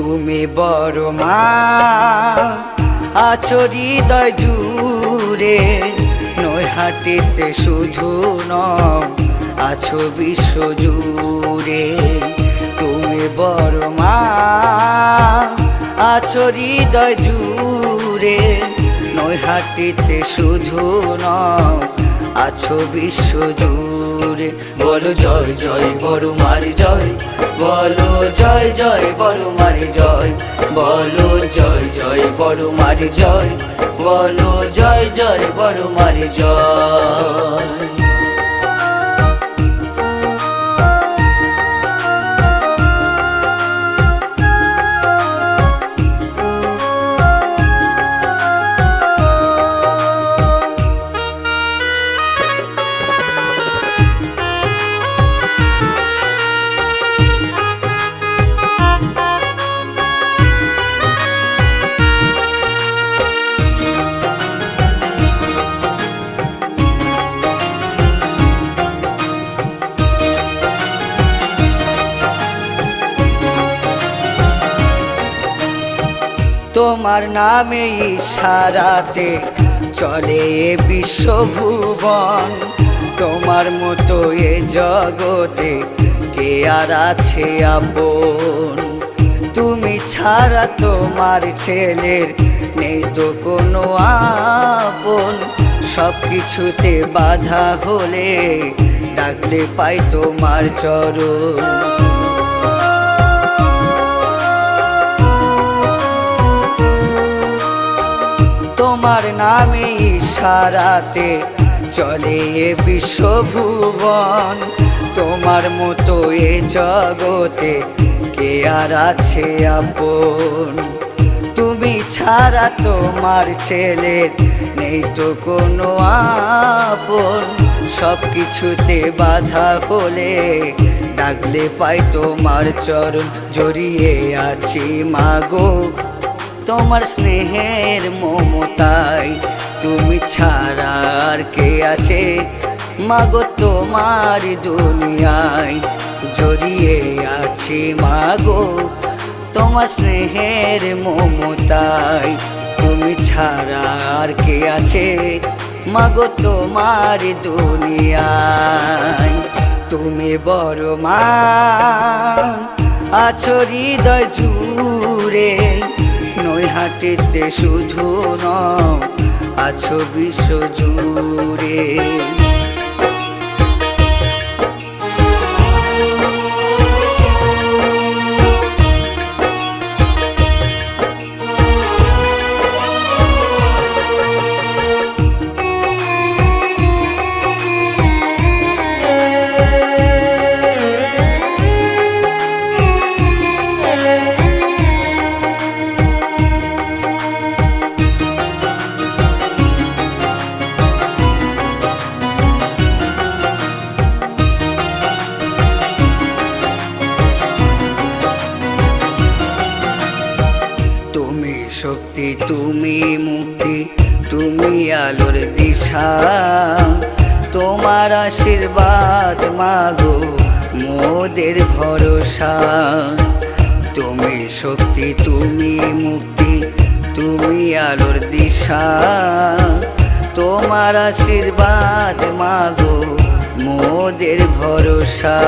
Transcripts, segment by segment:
তুমি বড় মা, আছো হৃদয় জুড়ে নৈহাটিতে শুধু নও, আছো বিশ্ব জুড়ে। তুমি বড় মা, আছো হৃদয় জুড়ে নৈহাটিতে শুধু নও, আছো বিশ্ব জুড়ে। বলো জয় জয়, বড় মার জয়। বলো জয় জয়, বড় মার জয়। বলো জয় জয়, বড় মার জয়। বলো জয় জয়, বড় মার জয়। তোমার নামে ইশারাতে চলে বিশ্বভুবন। তোমার মতো এ জগতে কে আর আছে আপন? তুমি ছাড়া তোমার ছেলের নেই তো কোনো আপন। সব কিছুতে বাধা হলে ডাকলে পাই তোমার চরণ। তোমার নামে ইশারাতে চলে এ বিশ্বভুবন। তোমার মতো এ জগতে কে আর আছে আপন? তুমি ছাড়া তোমার ছেলের নেই তো কোনো আপন। সব কিছুতে বাধা হলে ডাকলে পাই তোমার চরণ, জড়িয়ে আছি মাগো। তোমার স্নেহের মমতায় তুমি ছাড়া আর কে আছে? মাগো তোমার দুনিয়ায় জড়িয়ে আছি, মাগো। তোমার স্নেহের মমতায় তুমি ছাড়া আর কে আছে? মাগো তোমার দুনিয়ায় তুমি বড় মা, আছো হৃদয় জুড়ে। নৈহাটিতে শুধু ন আছো বিশ্ব জুড়ে। তুমি মুক্তি, তুমি আলোর দিশা। তোমার আশীর্বাদ মাগো, মোদের ভরসা। তুমি শক্তি, তুমি মুক্তি, তুমি আলোর দিশা। তোমার আশীর্বাদ মাগো, মোদের ভরসা।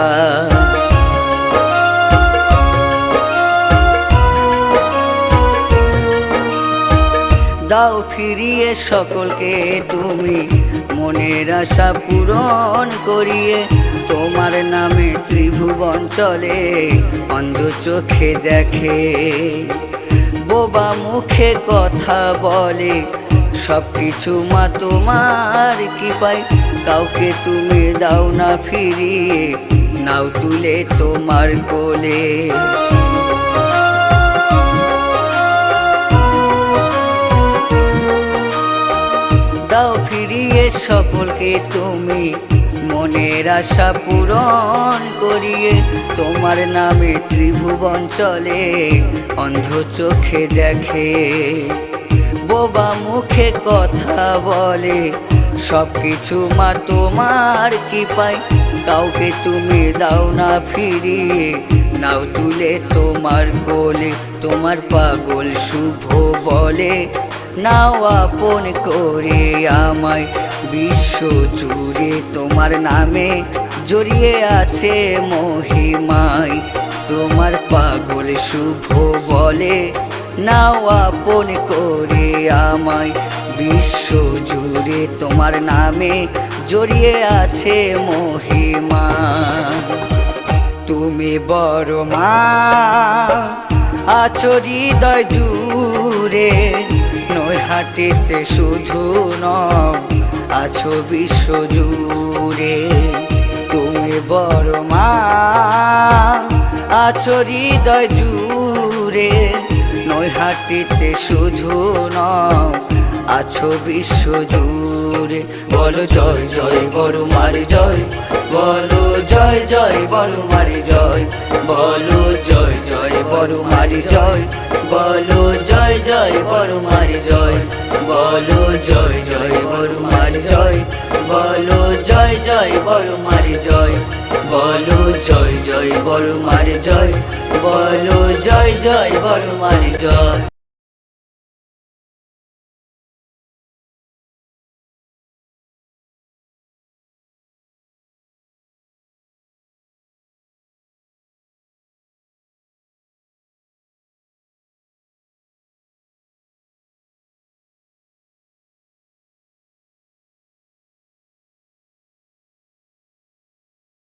দাও ফিরিয়ে সকলকে তুমি। মনের আশা পূরণ করিয়ে তোমার নামে ত্রিভুবন চলে, অন্ধ চোখে দেখে। বোবা মুখে কথা বলে সব কিছু মা তোমার কি পাই কাউকে তুমি দাও না ফিরিয়ে, নাও তুলে তোমার কোলে। দাও ফিরিয়ে সকলকে তুমি। মনের আশা পূরণ করিয়ে তোমার নামে ত্রিভুবন চলে, অন্ধ চোখে দেখে। বোবা মুখে কথা বলে সব কিছু মা তোমার কি পাই কাউকে তুমি দাও না ফিরিয়ে, নাও তুলে তোমার কোলে। তোমার পাগল শুভ বলে নাও আপন করে আমায় বিশ্ব জুড়ে। তোমার নামে জড়িয়ে আছে মহিমায়। তোমার পাগল শুভ বলে নাও আপন করে আমায় বিশ্ব জুড়ে। তোমার নামে জড়িয়ে আছে মহিমা তুমি বড় মা, আছো হৃদয় জুড়ে। নয় হাটিতে শুধু নও আছো বিশ্ব জুড়ে। তুমি বড় মা, আছো হৃদয় জুড়ে। নয় হাটিতে শুধু নও আছো বিশ্ব জুড়ে। বলো জয় জয়, বড় মারি জয়। বলো জয় জয়, বড় মারি জয়। বলো জয় জয়, বড় মারি জয়। বলো জয় জয় বড় মারি জয়। বলো জয় জয় বড় মারি জয়। বলো জয় জয় বড় মারি জয়। বলো জয় জয় বড় মারি জয়। বলো জয় জয় বড় মারি জয়।